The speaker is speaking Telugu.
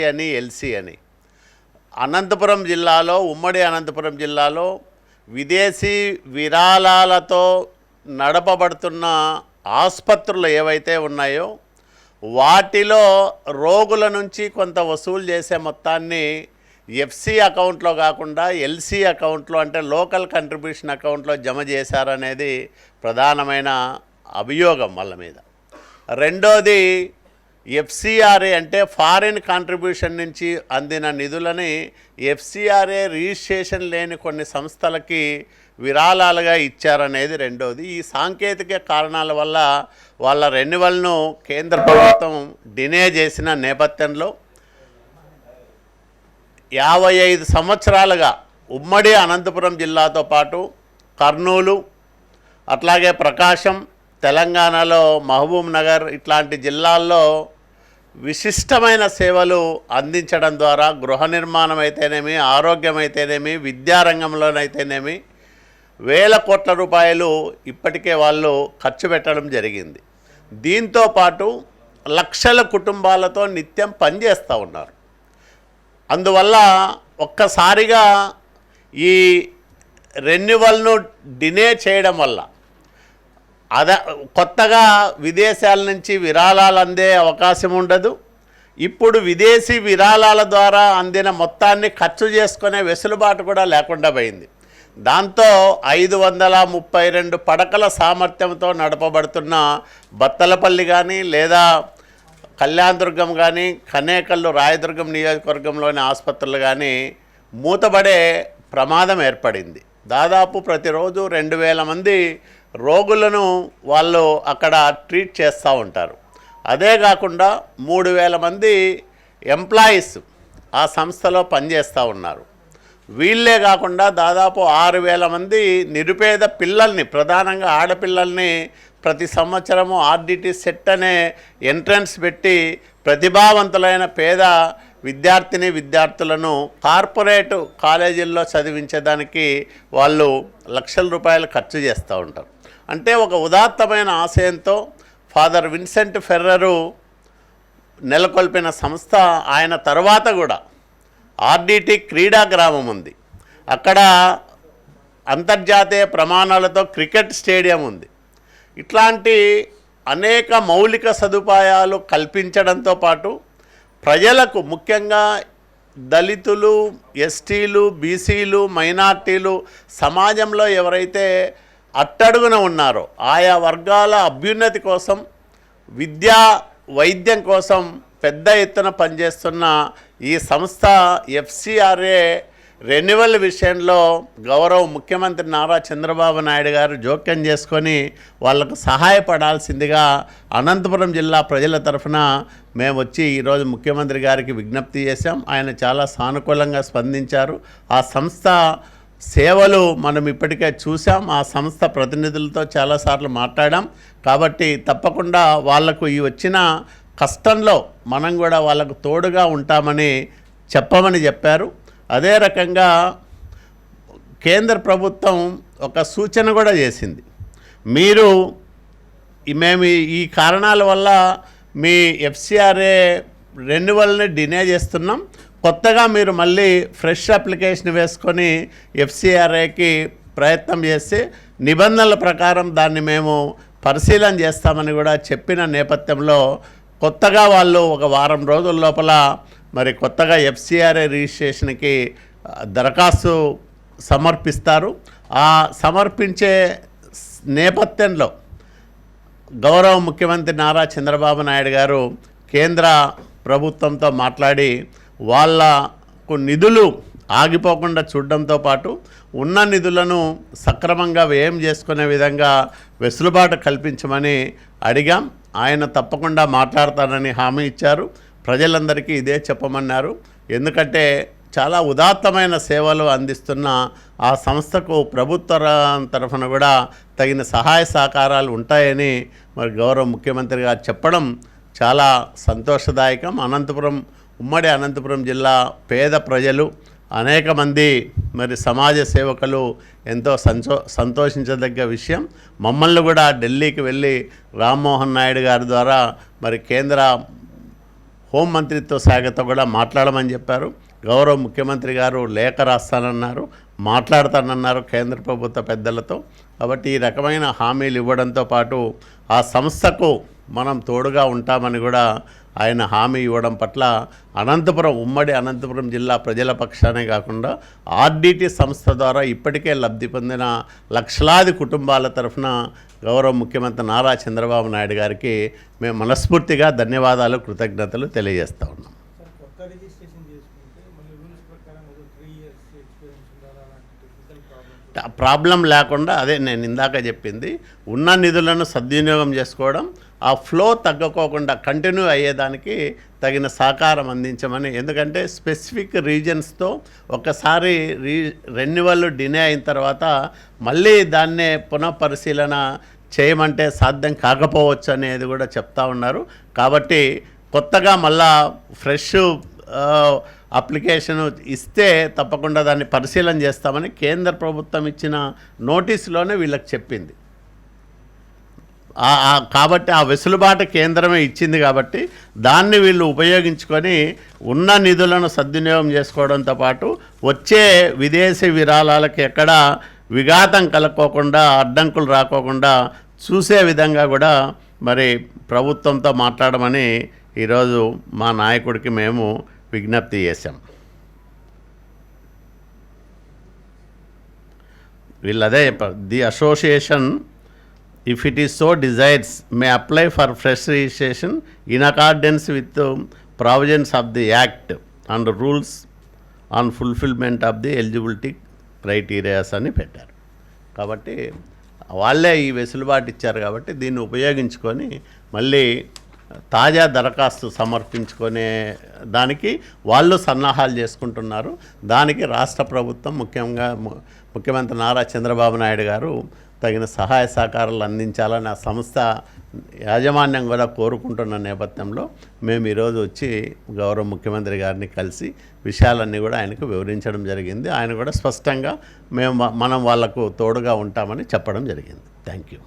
అని ఎల్సి అని. అనంతపురం జిల్లాలో ఉమ్మడి అనంతపురం జిల్లాలో విదేశీ విరాళాలతో నడపబడుతున్న ఆసుపత్రులు ఏవైతే ఉన్నాయో వాటిలో రోగుల నుంచి కొంత వసూలు చేసే మొత్తాన్ని ఎఫ్సి అకౌంట్లో కాకుండా ఎల్సి అకౌంట్లో అంటే లోకల్ కంట్రిబ్యూషన్ అకౌంట్లో జమ చేశారనేది ప్రధానమైన అభియోగం వాళ్ళ మీద. రెండోది ఎఫ్సిఆర్ఏ అంటే ఫారిన్ కాంట్రిబ్యూషన్ నుంచి అందిన నిధులని ఎఫ్సిఆర్ఏ రిజిస్ట్రేషన్ లేని కొన్ని సంస్థలకి విరాళాలుగా ఇచ్చారనేది రెండోది. ఈ సాంకేతిక కారణాల వల్ల వాళ్ళ రెన్యువల్ను కేంద్ర ప్రభుత్వం డినే చేసిన నేపథ్యంలో యాభై ఐదు సంవత్సరాలుగా ఉమ్మడి అనంతపురం జిల్లాతో పాటు కర్నూలు అట్లాగే ప్రకాశం తెలంగాణలో మహబూబ్ నగర్ ఇట్లాంటి జిల్లాల్లో విశిష్టమైన సేవలు అందించడం ద్వారా గృహ నిర్మాణం అయితేనేమి ఆరోగ్యం అయితేనేమి విద్యారంగంలోనైతేనేమి వేల కోట్ల రూపాయలు ఇప్పటికే వాళ్ళు ఖర్చు పెట్టడం జరిగింది. దీంతో పాటు లక్షల కుటుంబాలతో నిత్యం పనిచేస్తూ ఉన్నారు. అందువల్ల ఒక్కసారిగా ఈ రెన్యువల్ను డినే చేయడం వల్ల అద కొత్తగా విదేశాల నుంచి విరాళాలు అందే అవకాశం ఉండదు ఇప్పుడు విదేశీ విరాళాల ద్వారా అందిన మొత్తాన్ని ఖర్చు చేసుకునే వెసులుబాటు కూడా లేకుండా పోయింది. దాంతో ఐదు వందల ముప్పై రెండు పడకల సామర్థ్యంతో నడపబడుతున్న బత్తలపల్లి కానీ లేదా కళ్యాణదుర్గం కానీ కనేకల్లు రాయదుర్గం నియోజకవర్గంలోని ఆసుపత్రులు కానీ మూతబడే ప్రమాదం ఏర్పడింది. దాదాపు ప్రతిరోజు రెండు వేల మంది రోగులను వాళ్ళు అక్కడ ట్రీట్ చేస్తూ ఉంటారు. అదే కాకుండా మూడు వేల మంది ఎంప్లాయీస్ ఆ సంస్థలో పనిచేస్తూ ఉన్నారు. వీళ్ళే కాకుండా దాదాపు ఆరు వేల మంది నిరుపేద పిల్లల్ని ప్రధానంగా ఆడపిల్లల్ని ప్రతి సంవత్సరము ఆర్డిటి సెట్ అనే ఎంట్రన్స్ పెట్టి ప్రతిభావంతులైన పేద విద్యార్థిని విద్యార్థులను కార్పొరేట్ కాలేజీల్లో చదివించేదానికి వాళ్ళు లక్షల రూపాయలు ఖర్చు చేస్తూ ఉంటారు. అంటే ఒక ఉదాత్తమైన ఆశయంతో ఫాదర్ విన్సెంట్ ఫెర్రరు నెలకొల్పిన సంస్థ ఆయన తర్వాత కూడా ఆర్డిటి క్రీడా గ్రామం ఉంది. అక్కడ అంతర్జాతీయ ప్రమాణాలతో క్రికెట్ స్టేడియం ఉంది. ఇట్లాంటి అనేక మౌలిక సదుపాయాలు కల్పించడంతో పాటు ప్రజలకు ముఖ్యంగా దళితులు ఎస్టీలు బీసీలు మైనార్టీలు సమాజంలో ఎవరైతే అట్టడుగున ఉన్నారో. ఆయా వర్గాల అభ్యున్నతి కోసం విద్యా వైద్యం కోసం పెద్ద ఎత్తున పనిచేస్తున్న ఈ సంస్థ ఎఫ్సిఆర్ఏ రెన్యువల్ విషయంలో గౌరవ ముఖ్యమంత్రి నారా చంద్రబాబు నాయుడు గారు జోక్యం చేసుకొని వాళ్ళకు సహాయపడాల్సిందిగా అనంతపురం జిల్లా ప్రజల తరఫున మేము వచ్చి ఈరోజు ముఖ్యమంత్రి గారికి విజ్ఞప్తి చేశాం. ఆయన చాలా సానుకూలంగా స్పందించారు. ఆ సంస్థ సేవలు మనం ఇప్పటికే చూసాం ఆ సంస్థ ప్రతినిధులతో చాలాసార్లు మాట్లాడాం. కాబట్టి తప్పకుండా వాళ్ళకు ఈ వచ్చిన కష్టంలో మనం కూడా వాళ్ళకు తోడుగా ఉంటామని చెప్పమని చెప్పారు. అదే రకంగా కేంద్ర ప్రభుత్వం ఒక సూచన కూడా చేసింది. మీరు మేము ఈ- ఈ కారణాల వల్ల మీ ఎఫ్సిఆర్ఏ రెన్యువల్ని డినే చేస్తున్నాం. కొత్తగా మీరు మళ్ళీ ఫ్రెష్ అప్లికేషన్ వేసుకొని ఎఫ్సిఆర్ఐకి ప్రయత్నం చేసి నిబంధనల ప్రకారం దాన్ని మేము పరిశీలన చేస్తామని కూడా చెప్పిన నేపథ్యంలో కొత్తగా వాళ్ళు ఒక వారం రోజుల లోపల మరి కొత్తగా ఎఫ్సిఆర్ఏ రిజిస్ట్రేషన్కి దరఖాస్తు సమర్పిస్తారు. ఆ సమర్పించే నేపథ్యంలో గౌరవ ముఖ్యమంత్రి నారా చంద్రబాబు నాయుడు గారు కేంద్ర ప్రభుత్వంతో మాట్లాడి వాళ్ళకు నిధులు ఆగిపోకుండా చూడడంతో పాటు ఉన్న నిధులను సక్రమంగా వ్యయం చేసుకునే విధంగా వెసులుబాటు కల్పించమని అడిగాం. ఆయన తప్పకుండా మాట్లాడతానని హామీ ఇచ్చారు. ప్రజలందరికీ ఇదే చెప్పమన్నారు. ఎందుకంటే చాలా ఉదాత్తమైన సేవలు అందిస్తున్న ఆ సంస్థకు ప్రభుత్వ తరఫున కూడా తగిన సహాయ సహకారాలు ఉంటాయని మరి గౌరవ ముఖ్యమంత్రి గారు చెప్పడం చాలా సంతోషదాయకం. అనంతపురం ఉమ్మడి అనంతపురం జిల్లా పేద ప్రజలు అనేక మంది మరి సమాజ సేవకులు ఎంతో సంతో సంతోషించదగ్గ విషయం. మమ్మల్ని కూడా ఢిల్లీకి వెళ్ళి రామ్మోహన్ నాయుడు గారి ద్వారా మరి కేంద్ర హోం మంత్రిత్వ శాఖతో కూడా మాట్లాడమని చెప్పారు. గౌరవ ముఖ్యమంత్రి గారు లేఖ రాస్తానన్నారు మాట్లాడతానన్నారు కేంద్ర ప్రభుత్వ పెద్దలతో. కాబట్టి ఈ రకమైన హామీలు ఇవ్వడంతో పాటు ఆ సంస్థకు మనం తోడుగా ఉంటామని కూడా ఆయన హామీ ఇవ్వడం పట్ల అనంతపురం ఉమ్మడి అనంతపురం జిల్లా ప్రజల పక్షానే కాకుండా ఆర్డిటి సంస్థ ద్వారా ఇప్పటికే లబ్ధి పొందిన లక్షలాది కుటుంబాల తరఫున గౌరవ ముఖ్యమంత్రి నారా చంద్రబాబు నాయుడు గారికి మేము మనస్ఫూర్తిగా ధన్యవాదాలు కృతజ్ఞతలు తెలియజేస్తా ఉన్నాం. ప్రాబ్లం లేకుండా అదే నేను ఇందాక చెప్పింది ఉన్న నిధులను సద్వినియోగం చేసుకోవడం ఆ ఫ్లో తగ్గకోకుండా కంటిన్యూ అయ్యేదానికి తగిన సహకారం అందించమని. ఎందుకంటే స్పెసిఫిక్ రీజన్స్తో ఒక్కసారి రీ రెన్యువల్ డినే అయిన తర్వాత మళ్ళీ దాన్నే పునఃపరిశీలన చేయమంటే సాధ్యం కాకపోవచ్చు అనేది కూడా చెప్తా ఉన్నారు. కాబట్టి కొత్తగా మళ్ళా ఫ్రెష్ అప్లికేషన్ ఇస్తే తప్పకుండా దాన్ని పరిశీలన చేస్తామని కేంద్ర ప్రభుత్వం ఇచ్చిన నోటీసులోనే వీళ్ళకి చెప్పింది. కాబట్టి ఆ వెసులుబాటు కేంద్రమే ఇచ్చింది కాబట్టి దాన్ని వీళ్ళు ఉపయోగించుకొని ఉన్న నిధులను సద్వినియోగం చేసుకోవడంతో పాటు వచ్చే విదేశీ విరాళాలకు ఎక్కడ విఘాతం కలక్కోకుండా అడ్డంకులు రాకోకుండా చూసే విధంగా కూడా మరి ప్రభుత్వంతో మాట్లాడమని ఈరోజు మా నాయకుడికి మేము విజ్ఞప్తి చేశాం. వీళ్ళదే the association if it is so desires may apply for fresh registration in accordance with provisions of the act and rules on fulfilment of the eligibility criterias అని పెట్టారు. కాబట్టి వాళ్ళే ఈ వెసులుబాటు ఇచ్చారు కాబట్టి దీన్ని ఉపయోగించుకొని మళ్ళీ తాజా దరఖాస్తు సమర్పించుకునే దానికి వాళ్ళు సన్నాహాలు చేసుకుంటున్నారు. దానికి రాష్ట్ర ప్రభుత్వం ముఖ్యంగా ము- ముఖ్యమంత్రి నారా చంద్రబాబు నాయుడు గారు తగిన సహాయ సహకారాలు అందించాలని ఆ సంస్థ యాజమాన్యం కూడా కోరుకుంటున్న నేపథ్యంలో మేము ఈరోజు వచ్చి గౌరవ ముఖ్యమంత్రి గారిని కలిసి విషయాలన్నీ కూడా ఆయనకు వివరించడం జరిగింది. ఆయన కూడా స్పష్టంగా మేము మనం వాళ్ళకు తోడుగా ఉంటామని చెప్పడం జరిగింది. Thank you.